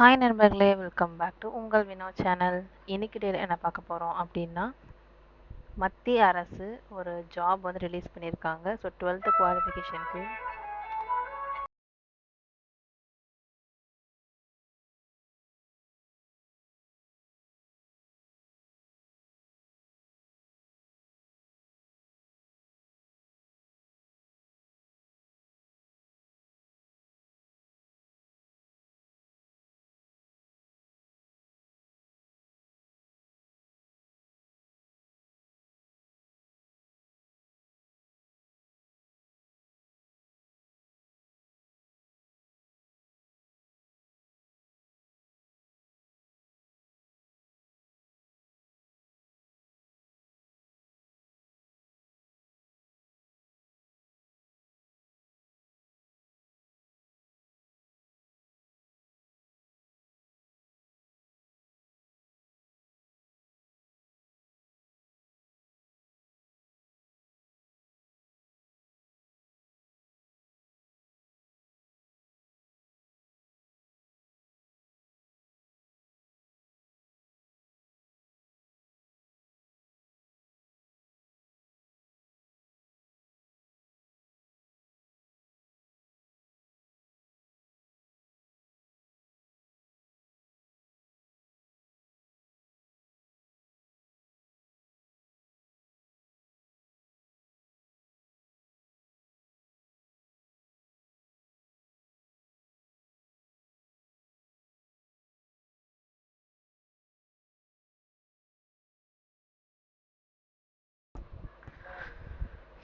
Hi நண்பர்களே welcome back to உங்கள் Vinod channel இன்னைக்கு டேல என்ன பார்க்க போகிறோம் அப்படின்னா மத்திய அரசு ஒரு ஜாப் வந்து ரிலீஸ் பண்ணியிருக்காங்க. ஸோ டுவெல்த்து குவாலிஃபிகேஷனுக்கு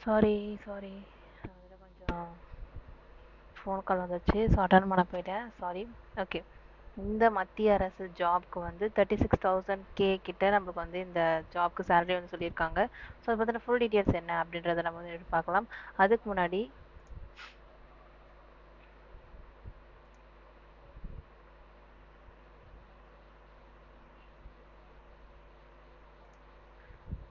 சாரி சாரி கொஞ்சம் ஃபோன் கால் வந்துச்சு ஸோ அட்டன் பண்ண போயிட்டேன். சாரி ஓகே இந்த மத்திய அரசு ஜாப்க்கு வந்து தேர்ட்டி சிக்ஸ் தௌசண்ட் கே கிட்ட நம்மளுக்கு வந்து இந்த ஜாப்க்கு சேலரி வந்து சொல்லியிருக்காங்க. ஸோ அதை பற்றின ஃபுல் டீட்டெயில்ஸ் என்ன அப்படின்றத நம்ம வந்து பார்க்கலாம். அதுக்கு முன்னாடி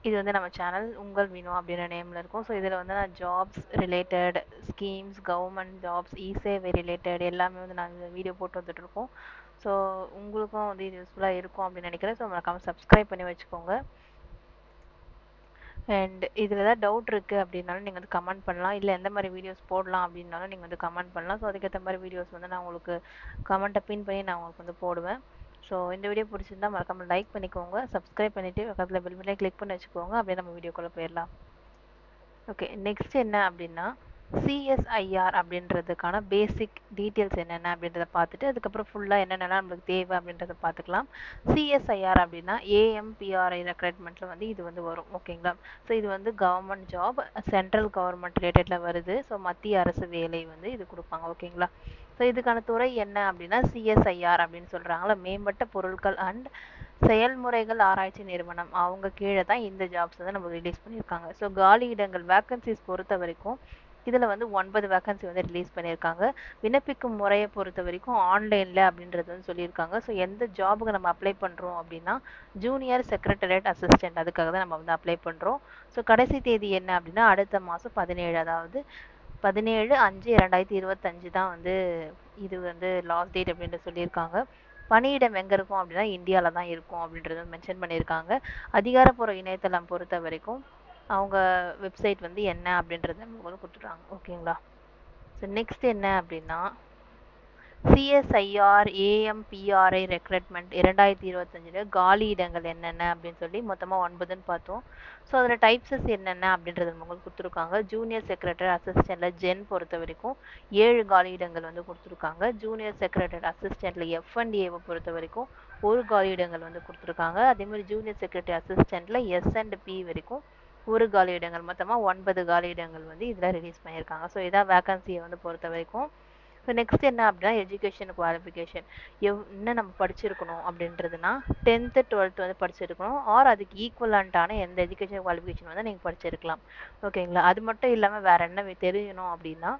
இது வந்து நம்ம சேனல் உங்கள் வினோ அப்படின்ற நேமில் இருக்கும். ஸோ இதில் வந்து நான் jobs related schemes government jobs இசேவை ரிலேட்டட் எல்லாமே வந்து நாங்கள் வீடியோ போட்டு வந்துட்டுருக்கோம் ஸோ உங்களுக்கும் வந்து இது யூஸ்ஃபுல்லாக இருக்கும் அப்படின்னு நினைக்கிறேன். ஸோ மறக்காமல் சப்ஸ்கிரைப் பண்ணி வச்சுக்கோங்க. அண்ட் இதில் ஏதாவது டவுட் இருக்குது அப்படின்னாலும் நீங்கள் வந்து கமெண்ட் பண்ணலாம். இல்லை எந்த மாதிரி வீடியோஸ் போடலாம் அப்படின்னாலும் நீங்கள் வந்து கமெண்ட் பண்ணலாம். ஸோ அதுக்கேற்ற மாதிரி வீடியோஸ் வந்து நான் உங்களுக்கு கமெண்ட்டை பின் பண்ணி நான் உங்களுக்கு வந்து போடுவேன். ஸோ இந்த வீடியோ பிடிச்சிருந்தா மறக்காமல் லைக் பண்ணிக்கோங்க. சப்ஸ்கிரைப் பண்ணிவிட்டு பக்கத்தில் பெல் பட்டனை கிளிக் பண்ணி வச்சுக்கோங்க. அப்படியே நம்ம வீடியோக்குள்ளே போயிடலாம். ஓகே நெக்ஸ்ட் என்ன அப்படின்னா சிஎஸ்ஐஆர் அப்படின்றதுக்கான பேசிக் டீட்டெயில்ஸ் என்னென்ன அப்படின்றத பார்த்துட்டு அதுக்கப்புறம் ஃபுல்லாக என்னென்னலாம் நம்மளுக்கு தேவை அப்படின்றத பார்த்துக்கலாம். சிஎஸ்ஐஆர் அப்படின்னா ஏஎம்பிஆர்ஐ ரெக்ரூட்மெண்ட்டில் வந்து இது வந்து வரும். ஓகேங்களா ஸோ இது வந்து கவர்மெண்ட் ஜாப் சென்ட்ரல் கவர்மெண்ட் ரிலேட்டடில் வருது. ஸோ மத்திய அரசு வேலை வந்து இது கொடுப்பாங்க. ஓகேங்களா ஸோ இதுக்கான துறை என்ன அப்படின்னா சிஎஸ்ஐஆர் அப்படின்னு சொல்கிறாங்களா மேம்பட்ட பொருட்கள் அண்ட் செயல்முறைகள் ஆராய்ச்சி நிறுவனம். அவங்க கீழே தான் இந்த ஜாப்ஸ் வந்து நம்ம ரிலீஸ் பண்ணியிருக்காங்க. ஸோ காலி இடங்கள் வேக்கன்சிஸ் பொறுத்த வரைக்கும் இதில் வந்து ஒன்பது வேகன்சி வந்து ரிலீஸ் பண்ணியிருக்காங்க. விண்ணப்பிக்கும் முறையை பொறுத்த வரைக்கும் ஆன்லைனில் அப்படின்றது வந்து சொல்லியிருக்காங்க. ஸோ எந்த ஜாபுக்கு நம்ம அப்ளை பண்ணுறோம் அப்படின்னா ஜூனியர் செக்ரட்டரியேட் அசிஸ்டன்ட் அதுக்காக தான் நம்ம வந்து அப்ளை பண்ணுறோம் ஸோ கடைசி தேதி என்ன அப்படின்னா அடுத்த மாதம் பதினேழு அதாவது பதினேழு அஞ்சு ரெண்டாயிரத்தி இருபத்தஞ்சு தான் வந்து இது வந்து லாஸ்ட் டேட் அப்படின்ட்டு சொல்லியிருக்காங்க. பணியிடம் எங்கே இருக்கும் அப்படின்னா இந்தியாவில் தான் இருக்கும் அப்படின்றத மென்ஷன் பண்ணியிருக்காங்க. அதிகாரப்பூர்வ இணையதளம் பொறுத்த வரைக்கும் அவங்க வெப்சைட் வந்து என்ன அப்படின்றத உங்களுக்கு கொடுத்துட்றாங்க. ஓகேங்களா ஸோ நெக்ஸ்ட் என்ன அப்படின்னா சிஎஸ்ஐஆர் ஏஎம்பிஆர்ஐ ரெக்ரூட்மெண்ட் இரண்டாயிரத்தி இருபத்தஞ்சில் காலி இடங்கள் என்னென்ன அப்படின்னு சொல்லி மொத்தமாக ஒன்பதுன்னு பார்த்தோம். ஸோ அதில் டைப்ஸஸ் என்னென்ன அப்படின்றது உங்களுக்கு கொடுத்துருக்காங்க. ஜூனியர் செக்ரட்டரி அசிஸ்டண்ட்டில் ஜென் பொறுத்த வரைக்கும் ஏழு காலி இடங்கள் வந்து கொடுத்துருக்காங்க. ஜூனியர் செக்ரட்டரி அசிஸ்டண்ட்டில் எஃப்என்டிஏவை பொறுத்த வரைக்கும் ஒரு காலி இடங்கள் வந்து கொடுத்துருக்காங்க. அதே மாதிரி ஜூனியர் செக்ரட்டரி அசிஸ்டண்ட்டில் எஸ் அண்ட் பி வரைக்கும் ஒரு காலி இடங்கள் மொத்தமாக ஒன்பது காலி இடங்கள் வந்து இதில் ரிலீஸ் பண்ணியிருக்காங்க. ஸோ இதான் வேக்கன்சியை வந்து பொறுத்த வரைக்கும். ஸோ நெக்ஸ்ட் என்ன அப்படின்னா எஜுகேஷன் குவாலிஃபிகேஷன் எவ் என்ன நம்ம படிச்சிருக்கணும் அப்படின்றதுனா டென்த்து டுவெல்த்து வந்து படிச்சிருக்கணும். ஆர் அதுக்கு ஈக்குவலண்ட்டான எந்த எஜுகேஷன் குவாலிஃபிகேஷன் வந்து நீங்கள் படிச்சிருக்கலாம். ஓகேங்களா? அது மட்டும் இல்லாமல் வேறு என்ன தெரியணும் அப்படின்னா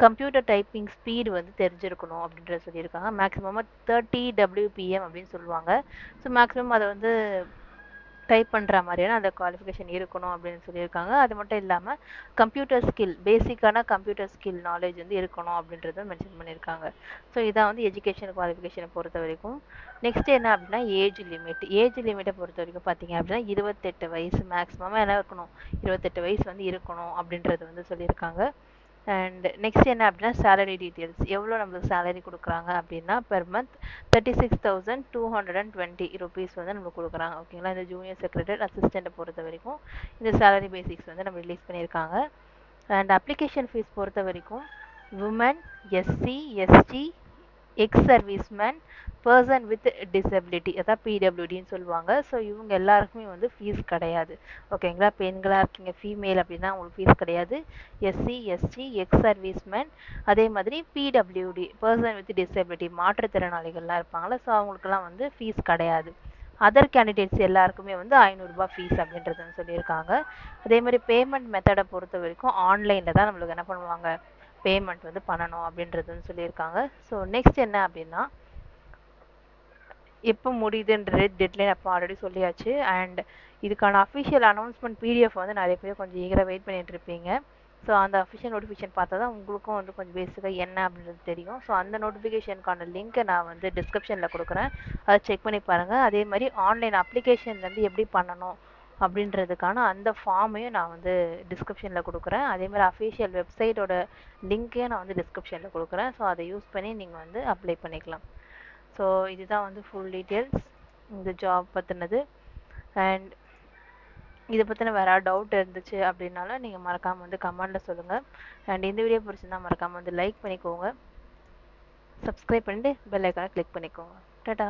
கம்ப்யூட்டர் டைப்பிங் ஸ்பீடு வந்து தெரிஞ்சிருக்கணும் அப்படின்றத சொல்லியிருக்காங்க. மேக்ஸிமமாக தேர்ட்டி டபிள்யூபிஎம் அப்படின்னு சொல்லுவாங்க. ஸோ மேக்ஸிமம் அதை வந்து டைப் பண்ணுற மாதிரியான அந்த குவாலிஃபிகேஷன் இருக்கணும் அப்படின்னு சொல்லியிருக்காங்க. அது மட்டும் இல்லாமல் கம்ப்யூட்டர் ஸ்கில் பேசிக்கான கம்ப்யூட்டர் ஸ்கில் நாலேஜ் வந்து இருக்கணும் அப்படின்றத மென்ஷன் பண்ணியிருக்காங்க. ஸோ இதான் வந்து எஜுகேஷன் குவாலிஃபிகேஷனை பொறுத்த வரைக்கும். நெக்ஸ்ட் என்ன அப்படின்னா ஏஜ் லிமிட் ஏஜ் லிமிட்டை பொறுத்த வரைக்கும் பார்த்தீங்க அப்படின்னா இருபத்தெட்டு வயசு மேக்ஸிமம் என்ன இருக்கணும்? இருபத்தெட்டு வயசு வந்து இருக்கணும் அப்படின்றது வந்து சொல்லியிருக்காங்க. அண்ட் நெக்ஸ்ட் என்ன அப்படின்னா சேலரி டீட்டெயில்ஸ் எவ்வளோ நம்மளுக்கு சேலரி கொடுக்குறாங்க அப்படின்னா per month thirty six thousand two hundred and twenty rupees வந்து நம்மளுக்கு கொடுக்குறாங்க. ஓகேங்களா இந்த ஜூனியர் செக்ரட்டரி அசிஸ்டண்ட்டை பொறுத்த வரைக்கும் இந்த சேலரி பேசிக்ஸ் வந்து நம்ம ரிலீஸ் பண்ணியிருக்காங்க. அண்ட் அப்ளிகேஷன் ஃபீஸ் பொறுத்த வரைக்கும் woman SC ST ex serviceman person with disability அதான் பிடபிள்யூடின்னு சொல்லுவாங்க. ஸோ இவங்க எல்லாருக்குமே வந்து ஃபீஸ் கிடையாது. ஓகேங்களா பெண்களாக இருக்கீங்க ஃபீமேல் அப்படின்னா உங்களுக்கு ஃபீஸ் கிடையாது. எஸ்சி எஸ்டி எக்ஸ் சர்வீஸ்மேன் அதே மாதிரி பிடபிள்யூடி பர்சன் வித் டிசபிலிட்டி மாற்றுத்திறனாளிகள்லாம் இருப்பாங்களா ஸோ அவங்களுக்குலாம் வந்து ஃபீஸ் கிடையாது. அதர் கேண்டிடேட்ஸ் எல்லாருக்குமே வந்து ஐநூறுரூபா ஃபீஸ் அப்படின்றதுன்னு சொல்லியிருக்காங்க. அதே மாதிரி பேமெண்ட் மெத்தடை பொறுத்த வரைக்கும் ஆன்லைனில் தான் நம்மளுக்கு என்ன பண்ணுவாங்க? பேமெண்ட் வந்து பண்ணணும் அப்படின்றது சொல்லியிருக்காங்க. ஸோ நெக்ஸ்ட் என்ன அப்படின்னா எப்போ முடியுதுன்றது டெட்லைன் அப்போ ஆல்ரெடி சொல்லியாச்சு. அண்ட் இதுக்கான அஃபிஷியல் அனௌன்ஸ்மெண்ட் பிடிஎஃப் வந்து நிறைய பேர் கொஞ்சம் ஈகராக வெயிட் பண்ணிட்டு இருப்பீங்க. ஸோ அந்த அஃபிஷியல் நோட்டிஃபிகேஷன் பார்த்தா தான் உங்களுக்கும் வந்து கொஞ்சம் பேசிக்காக என்ன அப்படின்றது தெரியும். ஸோ அந்த நோட்டிஃபிகேஷனுக்கான லிங்க்கை நான் வந்து டிஸ்கிரிப்ஷனில் கொடுக்குறேன். அதை செக் பண்ணி பாருங்கள் அதே மாதிரி ஆன்லைன் அப்ளிகேஷன்லேருந்து எப்படி பண்ணணும்? அப்படின்றதுக்கான அந்த ஃபார்மையும் நான் வந்து டிஸ்கிரிப்ஷனில் கொடுக்குறேன். அதே மாதிரி அஃபிஷியல் வெப்சைட்டோட லிங்க்கையும் நான் வந்து டிஸ்கிரிப்ஷனில் கொடுக்குறேன். ஸோ அதை யூஸ் பண்ணி நீங்கள் வந்து அப்ளை பண்ணிக்கலாம். ஸோ இதுதான் வந்து ஃபுல் டீட்டெயில்ஸ் இந்த ஜாப் பற்றினது அண்ட் இதை பற்றின வேறு டவுட் இருந்துச்சு அப்படின்னாலும் நீங்கள் மறக்காமல் வந்து கமெண்டில் சொல்லுங்கள் அண்ட் இந்த வீடியோ பிடிச்சிருந்தா மறக்காமல் வந்து லைக் பண்ணிக்கோங்க. சப்ஸ்கிரைப் பண்ணிட்டு பெல் ஐக்கானை கிளிக் பண்ணிக்கோங்க. டாடா